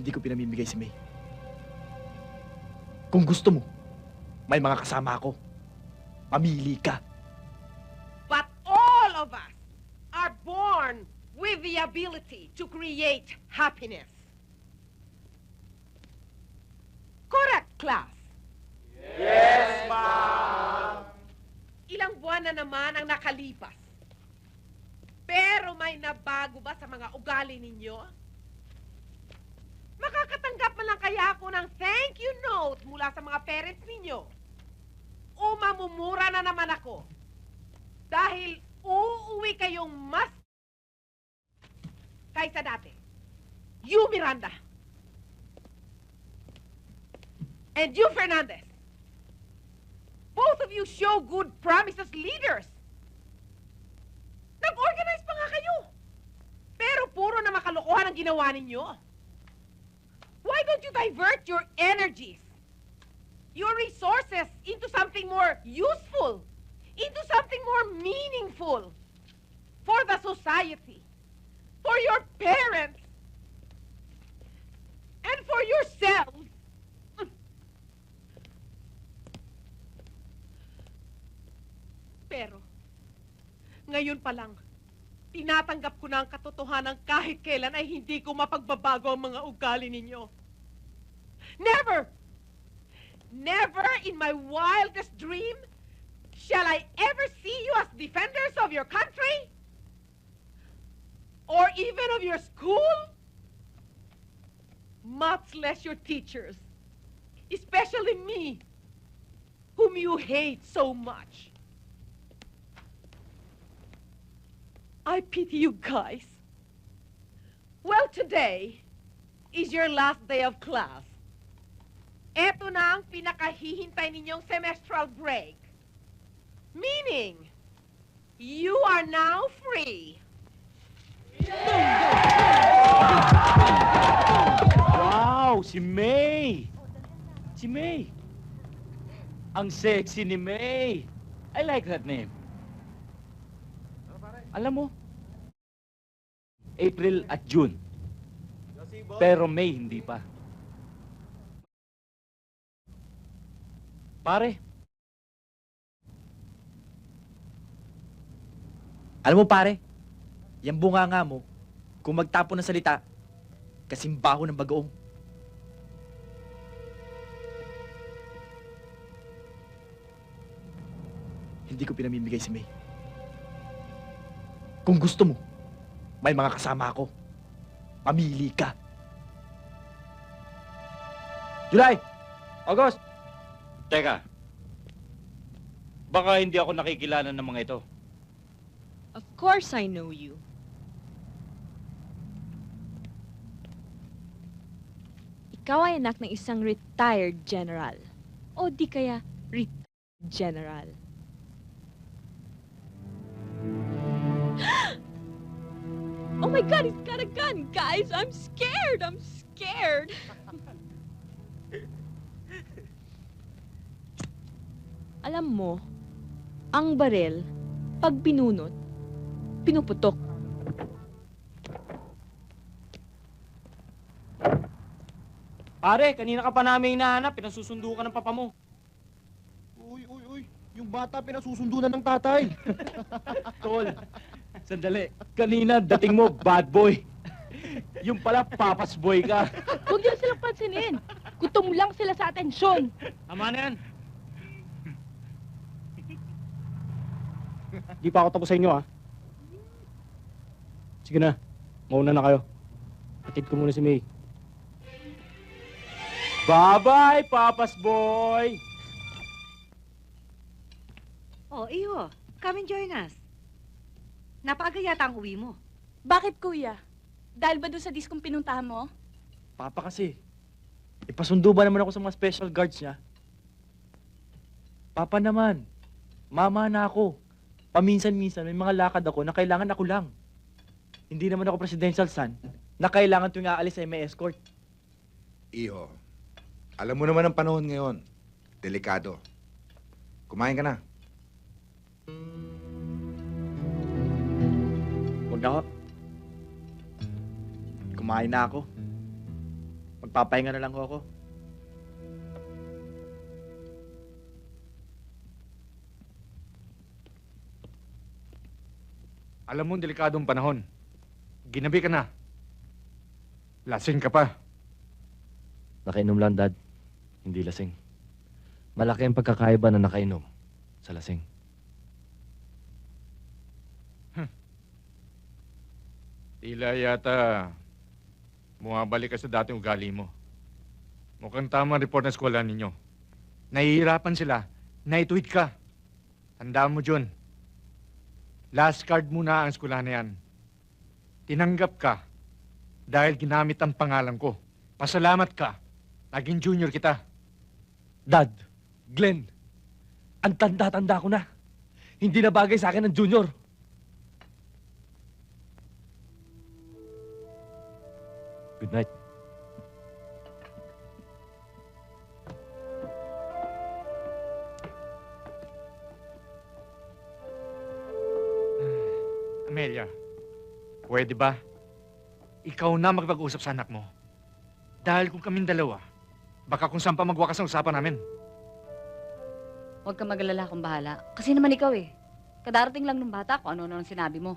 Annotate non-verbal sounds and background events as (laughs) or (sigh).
Hindi ko pinamimigay si May. Kung gusto mo, may mga kasama ako. Mamili ka. But all of us are born with the ability to create happiness. Correct, class? Yes, ma'am. Ilang buwan na naman ang nakalipas. Pero may nabago ba sa mga ugali ninyo? Makakatanggap man lang kaya ako ng thank you note mula sa mga parents ninyo. O mamumura na naman ako. Dahil uuwi kayong mas kaysa dati. You, Miranda. And you, Fernandez. Both of you show good promise as leaders. Nag-organize pa nga kayo. Pero puro na makalokohan ang ginawa ninyo. Why don't you divert your energies, your resources into something more useful? into something more meaningful for the society, for your parents, and for yourselves. (laughs) Pero, ngayon pa lang, tinatanggap ko na ang katotohanan kahit kailan ay hindi ko mapagbabago ang mga ugali ninyo. Never! Never in my wildest dream Shall I ever see you as defenders of your country? Or even of your school? Much less your teachers. Especially me, whom you hate so much. I pity you guys. Well, today is your last day of class. Eto na ang pinakahihintay ninyong semestral break. Meaning, you are now free. Wow! Si May! Si May! Ang sexy ni May! I like that name. Alam mo, April at June. Pero May hindi pa. Pare, Alam mo pare, yung bunganga mo, kung magtapo ng salita, kasing baho ng bagoong. Hindi ko pinamimigay si May. Kung gusto mo, may mga kasama ako. Mamili ka. July! August! Teka. Baka hindi ako nakikilala ng mga ito. Of course I know you. Ikaw ay anak ng isang retired general. O di kaya retired general. My God, he's got a gun, guys! I'm scared! I'm scared! (laughs) Alam mo, ang barel, pag binunot, pinuputok. Pare, kanina ka pa namin hinahanap. Pinasusundo ka ng papa mo. Uy, uy, uy. Yung bata pinasusundo na ng tatay. (laughs) Tol, sandali. Kanina, dating mo, bad boy. Yung pala, papas boy ka. Huwag niyo silang pansinin. Gutom lang sila sa atensyon. Tama na yan. Di pa ako tapos sa inyo, ah. Sige na. Mauna na kayo. Atid ko muna si May. Bye-bye, papas boy. Oh, iyo. Come and join us. Napaaga yata ang uwi mo. Bakit, kuya? Dahil ba doon sa diskong pinuntahan mo? Papa kasi, ipasundo ba naman ako sa mga special guards niya? Papa naman, mama na ako. Paminsan-minsan may mga lakad ako na kailangan ako lang. Hindi naman ako presidential son na kailangan tuwing aalis ay may escort. Iho, alam mo naman ang panahon ngayon. Delikado. Kumain ka na. Ako. Kumain na ako. Magpapahinga na lang ho ako. Alam mo, delikadong panahon. Ginabi ka na. Lasing ka pa. Nakainom lang, Dad. Hindi lasing. Malaki ang pagkakaiba na nakainom sa lasing. Tila yata bumabalik ka sa dating ugali mo. Mukhang tama ang report ng eskwela ninyo. Nahihirapan sila. Naituwid ka. Tandaan mo, John. Last card muna ang eskwela na yan. Tinanggap ka dahil ginamit ang pangalan ko. Pasalamat ka. Naging junior kita. Dad, Glenn, ang tanda-tanda ko na. Hindi na bagay sa akin ng junior. Good night. (sighs) Amelia, pwede ba? Ikaw na magpag-usap sa anak mo. Dahil kung kaming dalawa, baka kung saan pa magwakas ang usapan namin. Huwag ka magalala kung bahala. Kasi naman ikaw eh. Kadarating lang ng bata kung ano-ano ang sinabi mo.